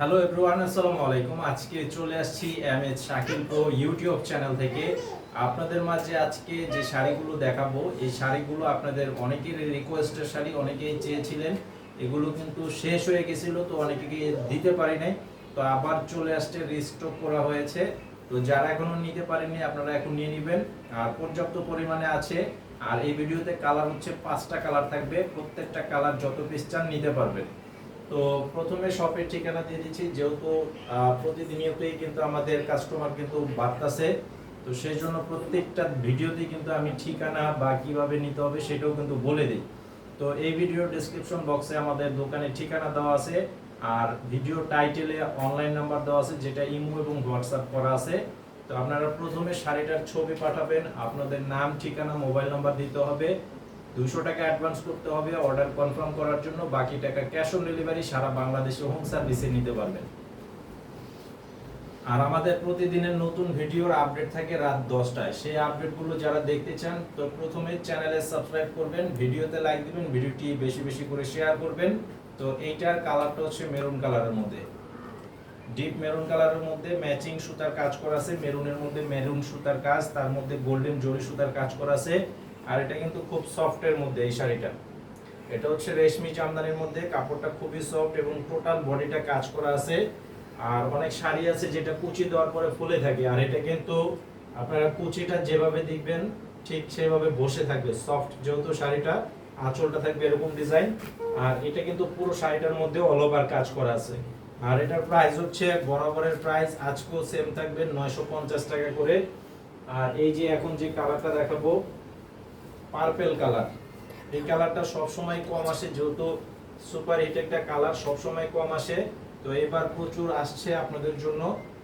Hello everyone আসসালামু আলাইকুম। আজকে চলে আসছি M H Shakil pro YouTube channel থেকে। আপনাদের মাঝে আজকে যে শাড়িগুলো দেখাবো, এই শাড়িগুলো আপনাদের অনেকের রিকোয়েস্টের শাড়ি, অনেকেই চেয়েছিলেন। এগুলো কিন্তু শেষ হয়ে গেছিল, তো অনেকে দিতে পারি নাই। তো আবার চলে আসছে রিস্টক করা হয়েছে। তো যারা এখনও নিতে পারেননি, আপনারা এখন নিয়ে নেবেন। আর পর্যাপ্ত পরিমাণে আছে। আর এই ভিডিওতে কালার হচ্ছে পাঁচটা কালার থাকবে। প্রত্যেকটা কালার যত পিস চান নিতে পারবেন। তো প্রথমে শপের ঠিকানা দিয়ে দিচ্ছি, যেহেতু প্রতিনিয়তই কিন্তু আমাদের কাস্টমার কিন্তু বাড়তাছে, তো সেই জন্য প্রত্যেকটা ভিডিওতেই কিন্তু আমি ঠিকানা বা কীভাবে নিতে হবে সেটাও কিন্তু বলে দিই। তো এই ভিডিও ডেসক্রিপশন বক্সে আমাদের দোকানের ঠিকানা দেওয়া আছে, আর ভিডিও টাইটেলে অনলাইন নাম্বার দেওয়া আছে, যেটা ইমো এবং হোয়াটসঅ্যাপ করা আছে। তো আপনারা প্রথমে শাড়িটার ছবি পাঠাবেন, আপনাদের নাম, ঠিকানা মোবাইল নাম্বার দিতে হবে। দুশো টাকা অ্যাডভান্স করতে হবে অর্ডার কনফার্ম করার জন্য, বাকি টাকা ক্যাশ অন ডেলিভারি সারা বাংলাদেশে হোম সার্ভিসে নিতে পারবেন। আর আমাদের প্রতিদিনের নতুন ভিডিওর আপডেট থাকে রাত দশটায়। সেই আপডেটগুলো যারা দেখতে চান, তো প্রথমে চ্যানেলে সাবস্ক্রাইব করবেন, ভিডিওতে লাইক দিবেন, ভিডিওটি বেশি বেশি করে শেয়ার করবেন। তো এইটার কালারটা হচ্ছে মেরুন কালারের মধ্যে। ডিপ মেরুন কালারের মধ্যে ম্যাচিং সুতার কাজ করা আছে মেরুনের মধ্যে মেরুন সুতার কাজ, তার মধ্যে গোল্ডেন জরি সুতার কাজ করা আছে। আর এটা কিন্তু খুব সফটের মধ্যে এই শাড়িটা। এটা হচ্ছে রেশমি জামদানির মধ্যে, কাপড়টা খুবই সফট এবং টোটাল বডিটা কাজ করা আছে। আর অনেক শাড়ি আছে যেটা কুচি দেওয়ার পরে ফুলে থাকে। আর এটা কিন্তু আপনারা কুচিটা যেভাবে দেখবেন, ঠিক সেভাবে বসে থাকবে। সফট যেহেতু শাড়িটা, আঁচলটা থাকবে এরকম ডিজাইন আর এটা কিন্তু পুরো শাড়িটার মধ্যে অল ওভার কাজ করা আছে। আর এটার প্রাইস হচ্ছে বরাবরের প্রাইস আজকেও সেম থাকবে নয়শো পঞ্চাশ টাকা করে। আর এই যে এখন যে কালারটা দেখাবো পার্পেল কালার এই কালারটা সব সময় কম আসে, যেহেতু সুপার হিট একটা কালার সব সময় কম আসে। তো এবার প্রচুর আসছে আপনাদের জন্য।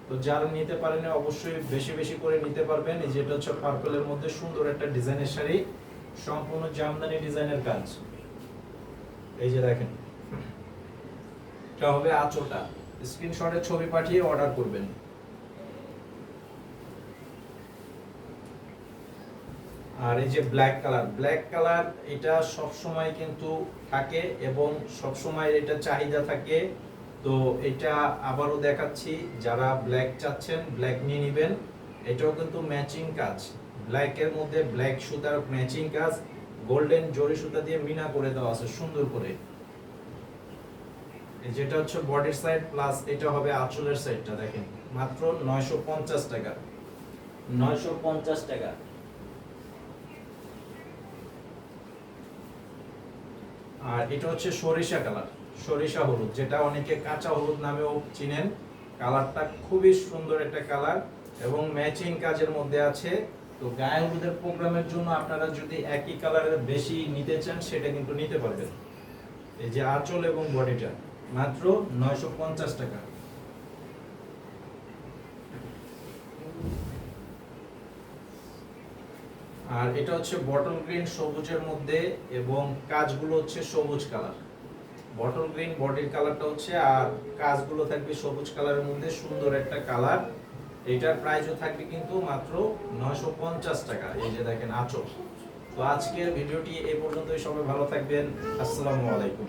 তো যারা নিতে পারেন, অবশ্যই বেশি বেশি করে নিতে পারবেন। এই যেটা হচ্ছে পার্পেলের মধ্যে সুন্দর একটা ডিজাইনের শাড়ি। সম্পূর্ণ জামদানি ডিজাইনের কাজ। এই যে দেখেন। এটা হবে আঁচলটা। স্ক্রিনশটের ছবি পাঠিয়ে অর্ডার করবেন। আর এই যে ব্ল্যাক কালার ব্ল্যাক কালার এটা সব সময় কিন্তু থাকে এবং সব সময় এটা চাহিদা থাকে। তো এটা আবারও দেখাচ্ছি, যারা ব্ল্যাক চাচ্ছেন ব্ল্যাক নিয়ে নেবেন, এটাও কিন্তু ম্যাচিং কাজ। ব্ল্যাকের মধ্যে ব্ল্যাক সুতার ম্যাচিং কাজ গোল্ডেন জরি সুতা দিয়ে মিনা করে দেওয়া আছে, সুন্দর করে। যেটা হচ্ছে বডির সাইড প্লাস এটা হবে আঁচলের সাইডটা দেখেন। মাত্র নয়শো পঞ্চাশ টাকা। নয়শো পঞ্চাশ টাকা। আর এটা হচ্ছে সরিষা কালার, সরিষা হলুদ, যেটা অনেকে কাঁচা হলুদ নামেও চিনেন। কালারটা খুবই সুন্দর একটা কালার এবং ম্যাচিং কাজের মধ্যে আছে। তো গায়ে হলুদের প্রোগ্রামের জন্য আপনারা যদি একই কালারের বেশি নিতে চান, সেটা কিন্তু নিতে পারবেন। এই যে আঁচল এবং বডিটা, মাত্র নয়শো পঞ্চাশ টাকা। আর এটা হচ্ছে বটল গ্রিন সবুজের মধ্যে এবং কাজগুলো হচ্ছে সবুজ কালার বটল গ্রিন বডির কালারটা হচ্ছে আর কাজগুলো থাকবে সবুজ কালারের মধ্যে, সুন্দর একটা কালার এটার প্রাইসও থাকবে কিন্তু মাত্র নয়শো পঞ্চাশ টাকা, এই যে দেখেন আচল। তো আজকের ভিডিওটি এই পর্যন্তই, সবাই ভালো থাকবেন। আসসালামু আলাইকুম।